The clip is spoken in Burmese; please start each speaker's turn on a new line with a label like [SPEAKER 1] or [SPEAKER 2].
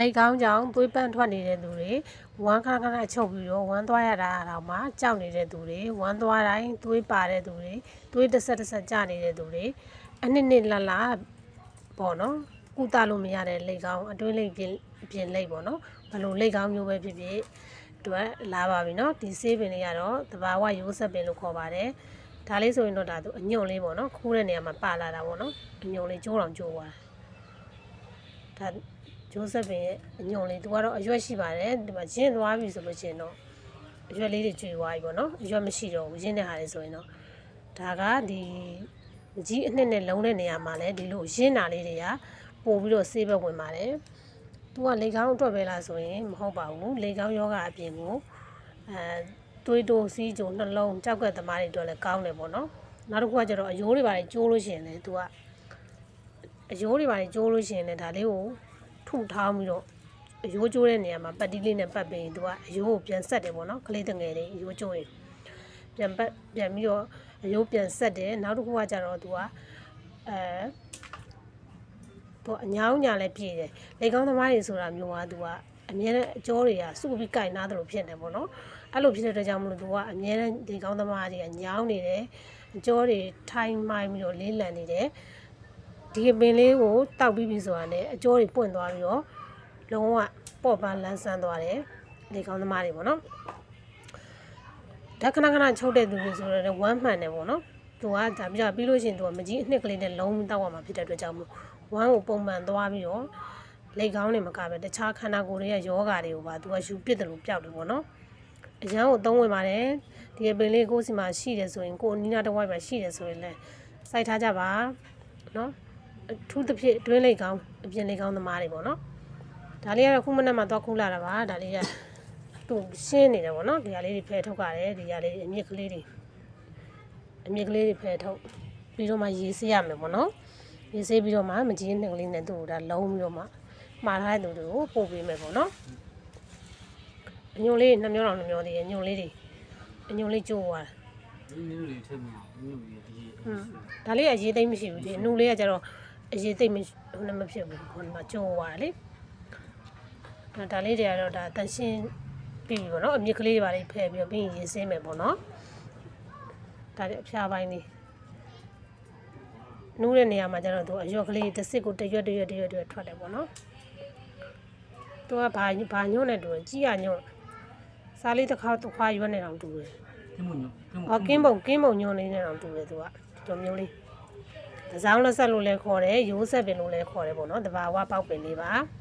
[SPEAKER 1] လက်ကောင်းကြောင်သွေးပန်းထွက်နေတဲ့သူတွေဝမ်းခဏခဏချုပ်ပြီးတော့ဝမ်းသွားရတာတော့မှကြောက်နေတဲ့သူတွေဝမ်းသွားတိုင်းသွေးပါတဲ့သူတွေသွေးတစ်ဆက်တစ်ဆက်ကျနေတဲ့သူတွေအနှစ်နှစ်လလပေါ့နော်ကုသလို့မရတဲ့လက်ကောင်းအတွင်းလက်ပြင်ပြင်လက်ပေါ့နော်ဘယ်လိုလက်ကောင်းမျိုးပဲဖြစ်ဖြစ်အတွက်လာပါပြီနော်ဒီဆေးပင်လေးကတော့တဘာဝရိုးဆက်ပင်လို့ခေါ်ပါတယ်ဒါလေးဆိုရင်တော့ဒါသူအညွန့်လေးပေါ့နော်ခိုးတဲ့နေရာမှာပါလာတာပေါ့နော်အညွန့်လေးကျိုးတော်ကျိုးသွားတာဒါ ဂျိုးဆက်ပင်ရဲ့အညုံလေးသူကတော့အရွက်ရှိပါတယ်ဒီမှာရင်းသွားပြီဆိုလို့ရှိရင်တော့အရွက်လေးတွေကျွေသွားပြီပေါ့နော်အရွက်မရှိတော့ဘူးရင်းတဲ့ဟာလေးဆိုရင်တော့ဒါကဒီမကြီးအနှစ်နဲ့လုံးတဲ့နေရာမှာလဲဒီလိုရင်းတာလေးတွေကပို့ပြီးတော့ဆေးဘက်ဝင်ပါတယ်သူကလေကောင်းအတွက်ပဲလားဆိုရင်မဟုတ်ပါဘူးလေကောင်းယောဂအပြင်ကိုအဲသွေးတိုးစီးကြုံနှလုံးကြောက်ကက်သမားတွေအတွက်လည်းကောင်းတယ်ပေါ့နော်နောက်တစ်ခုကကျတော့အယိုးတွေပါကျိုးလို့ရှိရင်လည်းသူကအယိုးတွေပါကျိုးလို့ရှိရင်လည်းဒါလေးကို ထုထောင်းပြီးတော့အယိုးကျိုးတဲ့နေရာမှာပတ်တီးလေးနဲ့ပတ်ပြီးသူကအယိုးကိုပြန်ဆက်တယ်ပေါ့နော်ကလေးတငယ်လေးအယိုးကျိုးရင်ပြန်ပတ်ပြန်ပြီးတော့အယိုးပြန်ဆက်တယ်နောက်တစ်ခုကကြတော့သူကအဲသူအညောင်းညာလည်းပြည့်တယ်လေကောင်းသမားတွေဆိုတာမျိုးကသူကအမြဲတမ်းအကျော်တွေကစုပြီးကြိုင်နာတယ်လို့ဖြစ်နေပေါ့နော်အဲ့လိုဖြစ်တဲ့အတွက်ကြောင့်မလို့သူကအမြဲတမ်းလေကောင်းသမားတွေကညောင်းနေတယ်အကျော်တွေထိုင်းမိုင်းပြီးတော့လေးလံနေတယ် ဒီအပင်လေးကိုတောက်ပြီးပြီဆိုတာနဲ့အကျော်တွေပွင့်သွားပြီးတော့လုံးဝပေါ့ပန်းလန်းဆန်းသွားတယ်လေကောင်းသမားတွေပေါ့နော်ဓာတ်ခဏခဏချုပ်တဲ့သူတွေဆိုတော့ဝမ်းမှန်တယ်ပေါ့နော်သူကဒါပြပြီးလို့ရှိရင်သူကမကြီးအနှစ်ကလေးနဲ့လုံးတောက်ရမှာဖြစ်တဲ့အတွက်ကြောင့်မို့ဝမ်းကိုပုံမှန်သွားပြီးတော့လေကောင်းတွေမကပဲတခြားခန္ဓာကိုယ်ရဲ့ယောဂါတွေကိုပါသူကယူပစ်တယ်လို့ပြောက်တယ်ပေါ့နော်အရန်ကိုသုံးဝင်ပါတယ်ဒီအပင်လေးကိုယ်စီမှာရှိတယ်ဆိုရင်ကိုယ်အနီးနားတစ်ဝိုက်မှာရှိတယ်ဆိုရင်လည်းစိုက်ထားကြပါနော် အထူးသဖြင့်အတွင်းလိတ်ကောင်းအပြင်လိတ်ကောင်းသမားတွေပေါ့နော်ဒါလေးကတော့ခုမနက်မှသွားခူးလာတာပါဒါလေးကသူ့ရှင်းနေတယ်ပေါ့နော်ဒီဟာလေးတွေဖယ်ထုတ်ရတယ်ဒီဟာလေးအမြင့်ကလေးတွေအမြင့်ကလေးတွေဖယ်ထုတ်ပြီးတော့မှရေးဆေးရမယ်ပေါ့နော်ရေးဆေးပြီးတော့မှမကြီးနှစ်ကလေးနဲ့သူ့ကိုဒါလုံးပြီးတော့မှမှားထားတဲ့သူတွေကိုပို့ပေးမယ်ပေါ့နော်အညွန်လေးနှစ်မျိုးတော့နှစ်မျိုးသေးတယ်ညွန်လေးတွေအညွန်လေးကျိုးသွားတယ်
[SPEAKER 2] ဒီမျိုးလေးထည့်မှာမျိုးလေးဒီ
[SPEAKER 1] ဟွန်းဒါလေးကအရေးသိမ့်မရှိဘူးဒီအနုလေးကကျတော့ အရေးသိမ့်မရှိဟိုနဲ့မဖြစ်ဘူးဟိုမှာကျိုးသွားတယ်လေဒါဒါလေးတွေကတော့ဒါတန်ရှင်းပြီးပြီပေါ့နော်အမြင့်ကလေးတွေပါလေးဖယ်ပြီးတော့ပြီးရင်ရေးစင်းမယ်ပေါ့နော်ဒါလေးအဖျားပိုင်းလေးနူးတဲ့နေရာမှာကျတော့သူအရွက်ကလေးတစ်စစ်ကိုတစ်ရွက်တစ်ရွက်တစ်ရွက်တစ်ရွက်ထွက်တယ်ပေါ့နော်သူကဘာဘာညွန့်နေတူကြီးရညွန့်စားလေးတစ်ခါတစ်ခွာရွက်နေအောင်တူတယ်
[SPEAKER 2] ကင်းမညကင်းမ။
[SPEAKER 1] အော်ကင်းပုံကင်းပုံညွန်လေးနဲ့တော့တူတယ်သူကဒီလိုမျိုးလေး။ ဒဇောင်းလက်ဆက်လို့လည်းခေါ်တယ်ရိုးဆက်ပင်လို့လည်းခေါ်တယ်ပေါ့နော်။တဘာဝပေါက်ပင်လေးပါ။